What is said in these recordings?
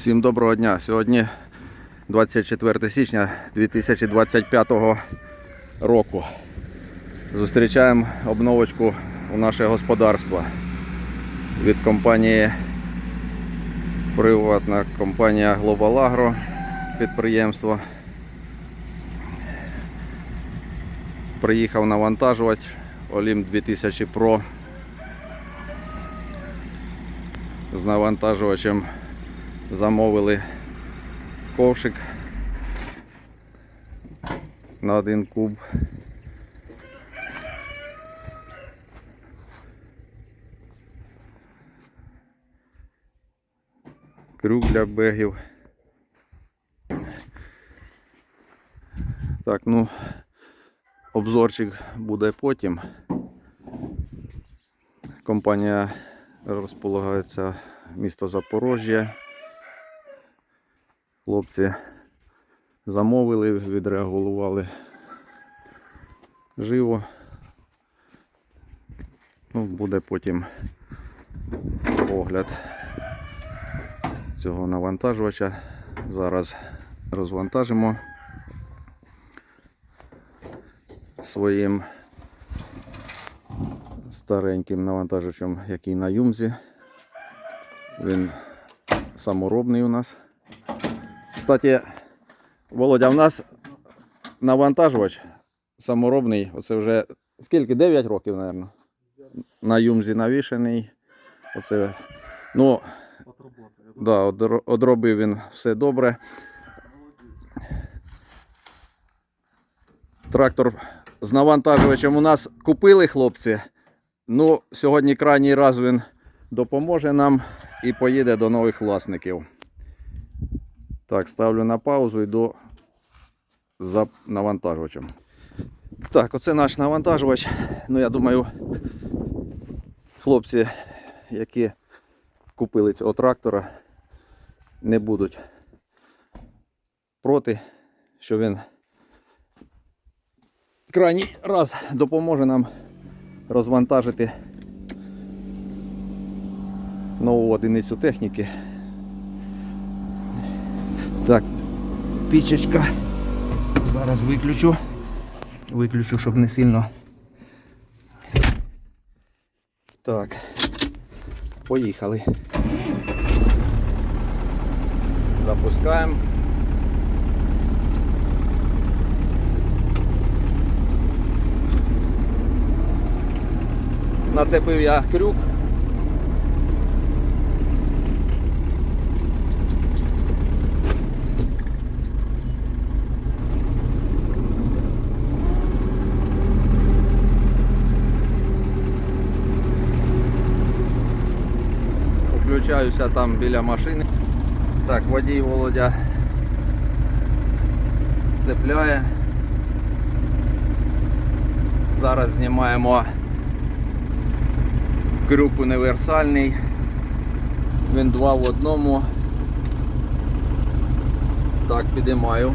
Всім доброго дня. Сьогодні 24 січня 2025 року. Зустрічаємо обновочку у наше господарство від компанії приватна компанія Global Agro підприємство. Приїхав навантажувач Олім 2000 Pro з навантажувачем замовили ковшик на один куб. Крюк для бегів. Так, ну, обзорчик буде потім. Компанія розполагається місто Запорожжя. Хлопці замовили, відреагували живо. Ну, буде потім огляд цього навантажувача. Зараз розвантажимо своїм стареньким навантажувачем, який на юмзі. Він саморобний у нас. Кстати, Володя, в нас навантажувач саморобний. Оце вже скільки? 9 років, мабуть. На юмзі навішений. Оце, ну, да, одробив він все добре. Трактор з навантажувачем у нас купили хлопці. Ну, сьогодні крайній раз він допоможе нам і поїде до нових власників. Так, ставлю на паузу, йду за навантажувачем. Так, оце наш навантажувач. Ну, я думаю, хлопці, які купили цього трактора, не будуть проти, що він крайній раз допоможе нам розвантажити нову одиницю техніки. Так, пічечка. Зараз виключу. Виключу, щоб не сильно. Так. Поїхали. Запускаємо. Нацепив я крюк. Включаюся там біля машини. Так, водій Володя цепляє. Зараз знімаємо крюк універсальний. Він два в одному. Так, підіймаю.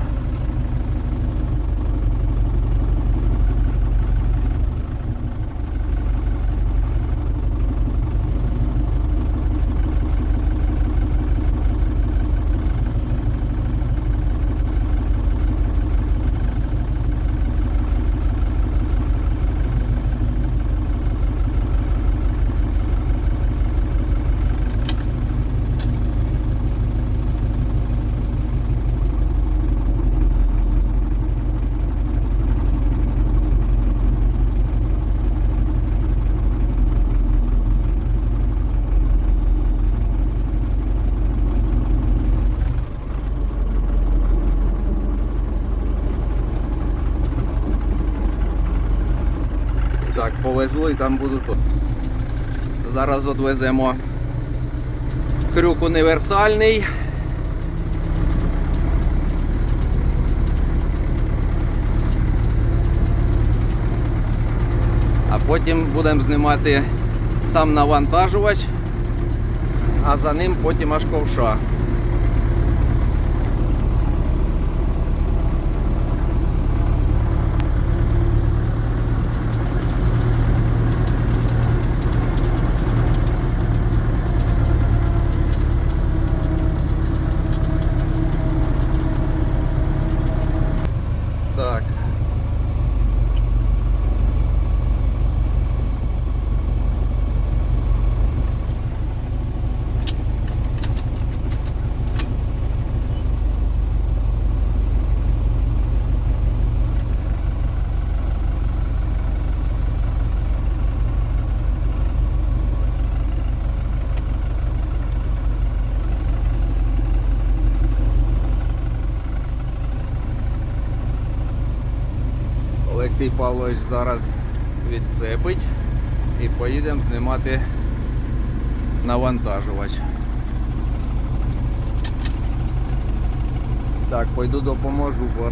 Так, повезу і там буду тут. Зараз відвеземо крюк універсальний. А потім будемо знімати сам навантажувач, а за ним потім аж ковша. Олексій Павлович зараз відцепить і поїдемо знімати навантажувач. Так, пойду допоможу, бо.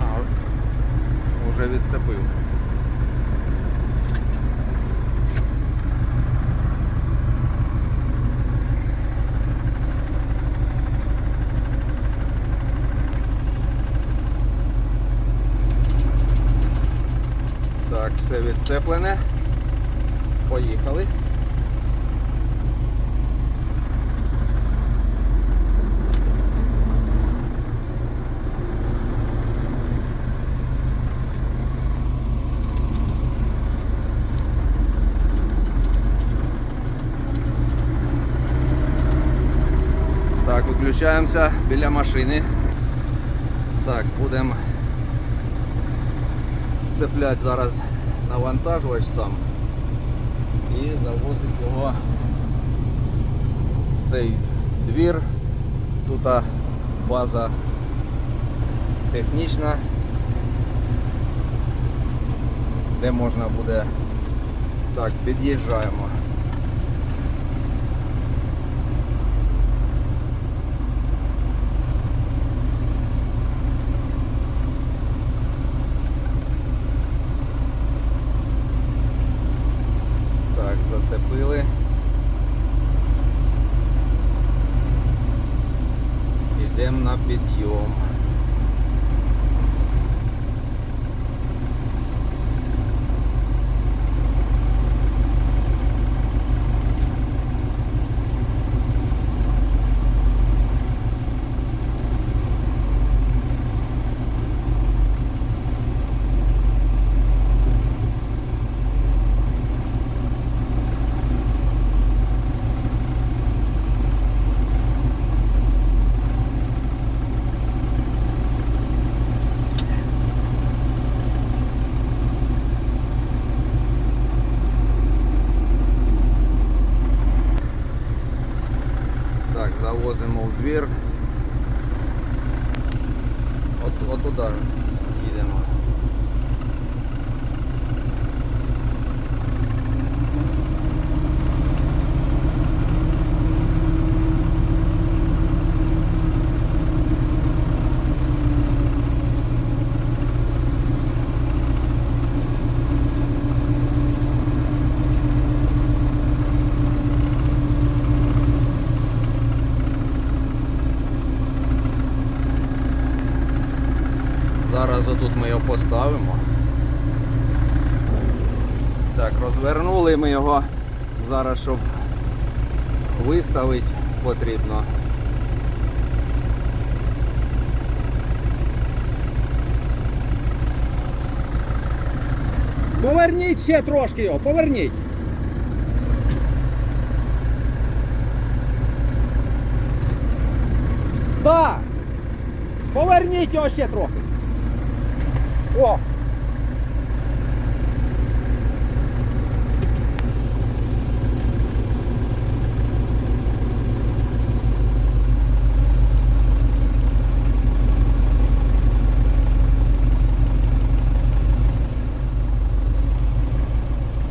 А, вже відцепив. Так, все. Поїхали. Так, виключаємося біля машини. Так, будемо цепляти зараз навантажувач сам і завозити його в цей двір. Тут база технічна, де можна буде так, під'їжджаємо. Так, зацепили. Йдемо на підйом. Так, завозимо в двір. От, от туди їдемо. Отут ми його поставимо. Так, розвернули ми його. Зараз, щоб виставити потрібно. Поверніть ще трошки його, поверніть. Так. Поверніть його ще трохи. О!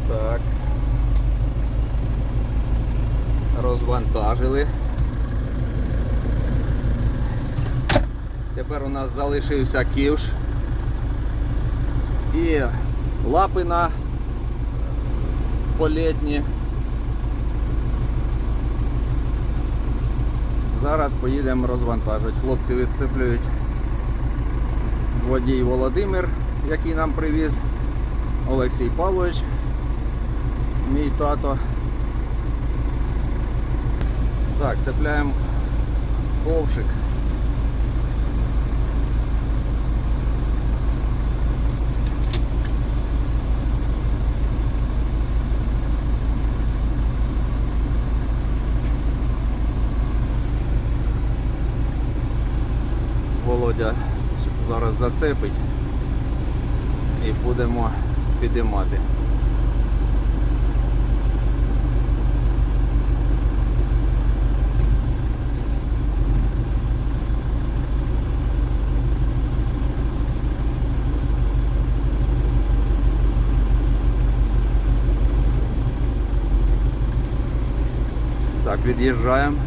Так. Розвантажили. Тепер у нас залишився ківш і лапи на політні. Зараз поїдемо розвантажувати. Хлопці відцеплюють водій Володимир, який нам привіз, Олексій Павлович, мій тато. Так, цепляємо ковшик. Володя зараз зацепить і будемо підіймати. Так, від'їжджаємо.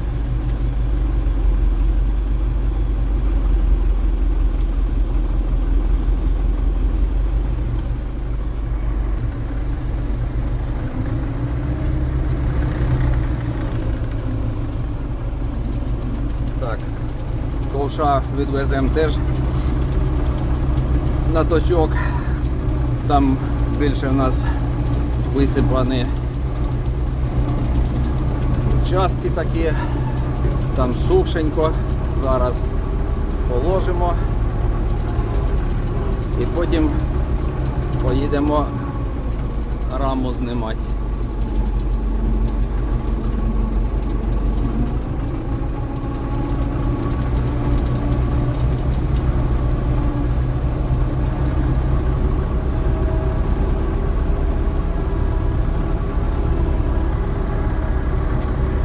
Так, ковша відвеземо теж на точок. Там більше в нас висипані участки такі, там сушенько. Зараз положимо і потім поїдемо раму знімати.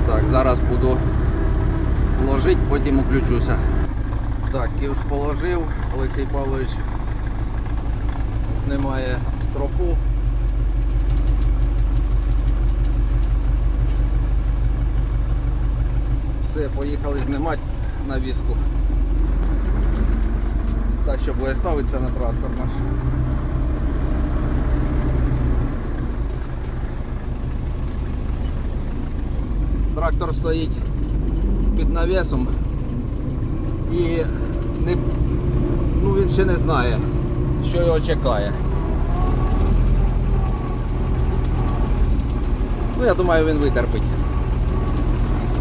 Так, зараз буду ложити, потім включуся. Так, ківш положив, Олексій Павлович знімає стропу. Все, поїхали знімати на візку. Так, що буде ставитися на трактор наш. Трактор стоїть під навісом і не, ну, він ще не знає, що його чекає. Ну, я думаю, він витерпить.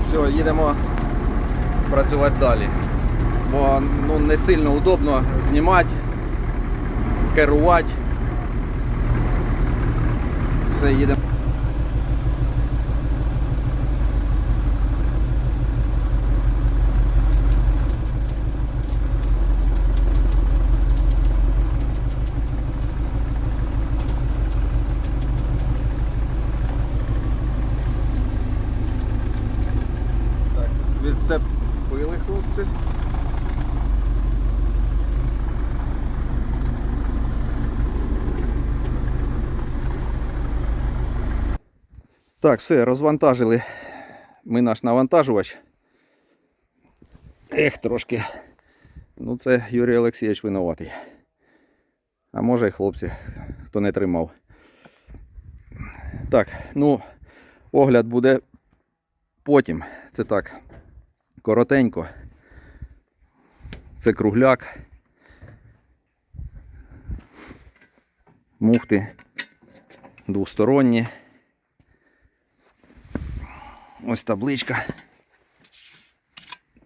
Все, їдемо працювати далі. Бо ну, не сильно удобно знімати, керувати. Все, їдемо. Так, відцепили хлопці. Так, все, розвантажили ми наш навантажувач. Ех, трошки. Ну це Юрій Олексійович винуватий. А може і хлопці, хто не тримав. Так, ну, огляд буде потім. Це так коротенько. Це кругляк. Муфти двосторонні. Ось табличка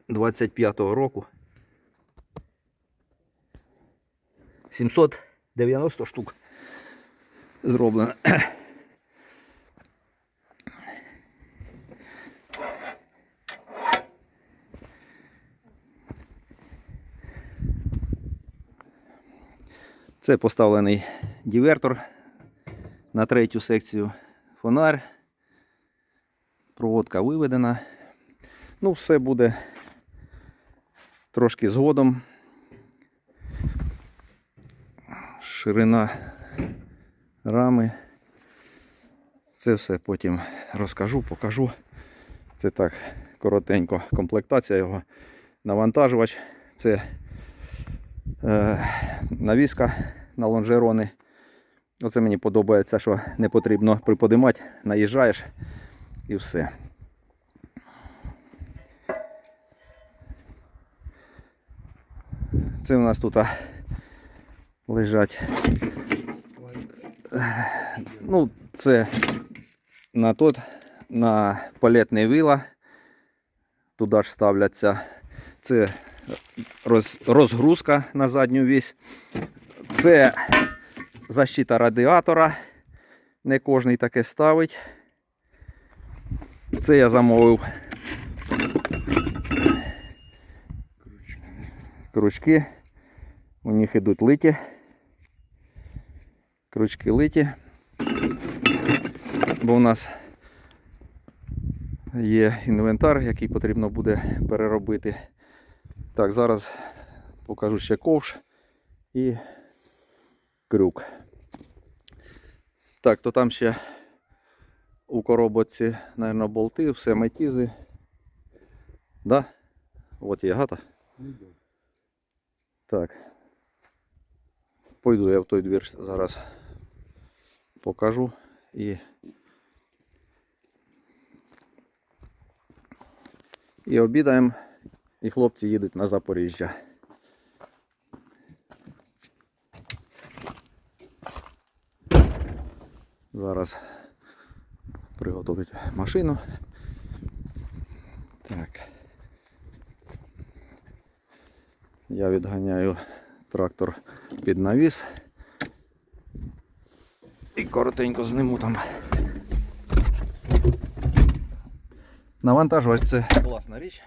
25-го року. 790 штук зроблено. Це поставлений дивертор на третю секцію. Фонар. Проводка виведена. Ну, все буде трошки згодом. Ширина рами. Це все потім розкажу, покажу. Це так коротенько комплектація його. Навантажувач. Це навіска на лонжерони. Оце мені подобається, що не потрібно приподимати, наїжджаєш і все. Це у нас тут лежать. е, Ну, це на тот, на палетний вила. Туди ж ставляться. Це розгрузка на задню вісь. Це защита радіатора. Не кожний таке ставить. Це я замовив. Крючки. У них ідуть литі. Крючки литі. Бо у нас є інвентар, який потрібно буде переробити. Так, зараз покажу ще ковш і крюк. Так, то там ще у коробочці, мабуть, болти, все метізи. Да? От є гата. Так. Пойду я в той двір зараз покажу і. І обідаємо, і хлопці їдуть на Запоріжжя. Зараз приготують машину. Так. Я відганяю трактор під навіс. І коротенько зниму там. Навантажувач це класна річ.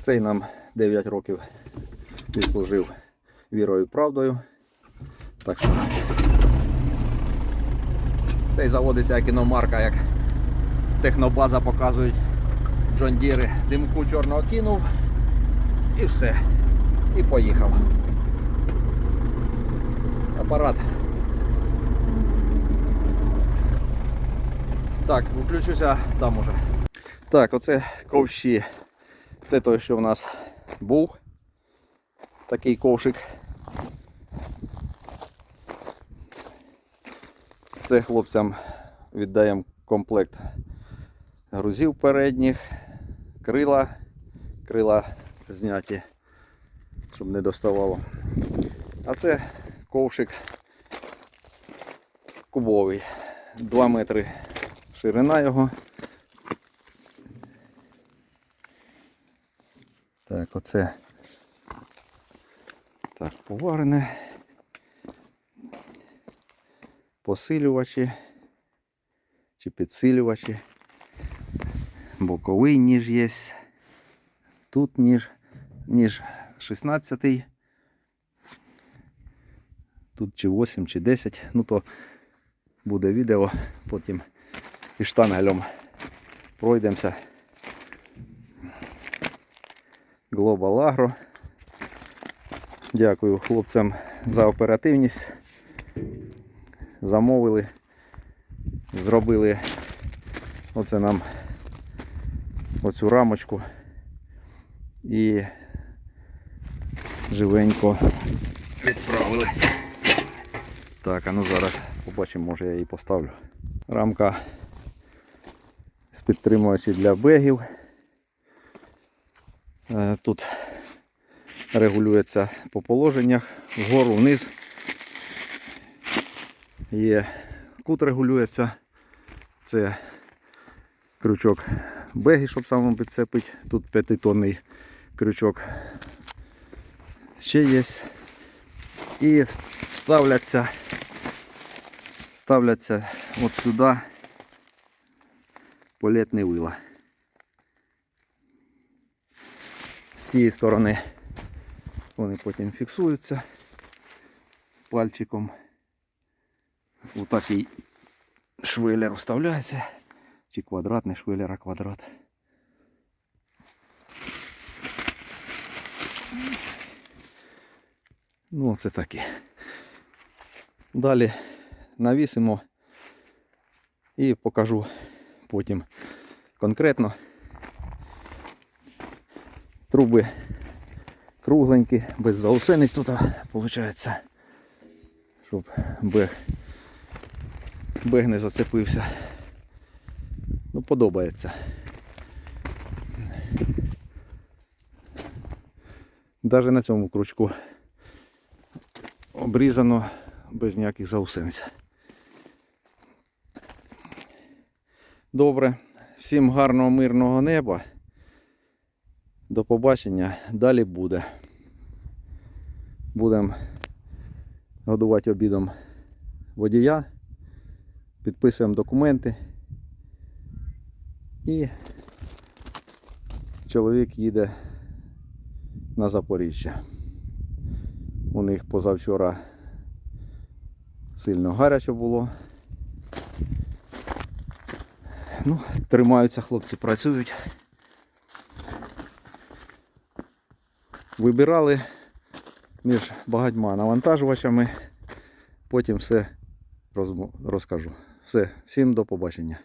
Цей нам 9 років відслужив вірою і правдою. Так що цей заводиться як іномарка, як технобаза показують Джон Діри. Димку чорного кинув і все. І поїхав. Апарат. Так, включуся там уже. Так, оце ковші. Це той, що в нас був. Такий ковшик. Це хлопцям віддаємо комплект грузів передніх, крила, крила зняті, щоб не доставало. А це ковшик кубовий. 2 метри ширина його. Так, оце так, поварене. Посилювачі чи підсилювачі. Боковий ніж є. Тут ніж, ніж 16. Тут чи 8, чи 10. Ну то буде відео, потім і штангелем пройдемося. Global Agro. Дякую хлопцям за оперативність. Замовили, зробили оце нам оцю рамочку і живенько відправили. Так, а ну зараз побачимо, може я її поставлю. Рамка з підтримувачі для бегів. Е, Тут регулюється по положеннях вгору, вниз. Є кут регулюється. Це крючок беги, щоб самому підцепити. Тут 5-тонний крючок ще є. І ставляться, ставляться от сюди полетні вила. З цієї сторони вони потім фіксуються пальчиком. У такий швелер вставляється. Чи квадратний швелер, а квадрат. Ну, це таке. Далі навісимо і покажу потім конкретно. Труби кругленькі, без заусениць тут виходить, щоб бег, бег не зацепився. Ну, подобається. Навіть на цьому крючку обрізано без ніяких заусениць. Добре. Всім гарного мирного неба. До побачення. Далі буде. Будемо годувати обідом водія. Підписуємо документи. І чоловік їде на Запоріжжя. У них позавчора сильно гаряче було. Ну, тримаються хлопці, працюють. Вибирали між багатьма навантажувачами. Потім все розкажу. Все, всім до побачення.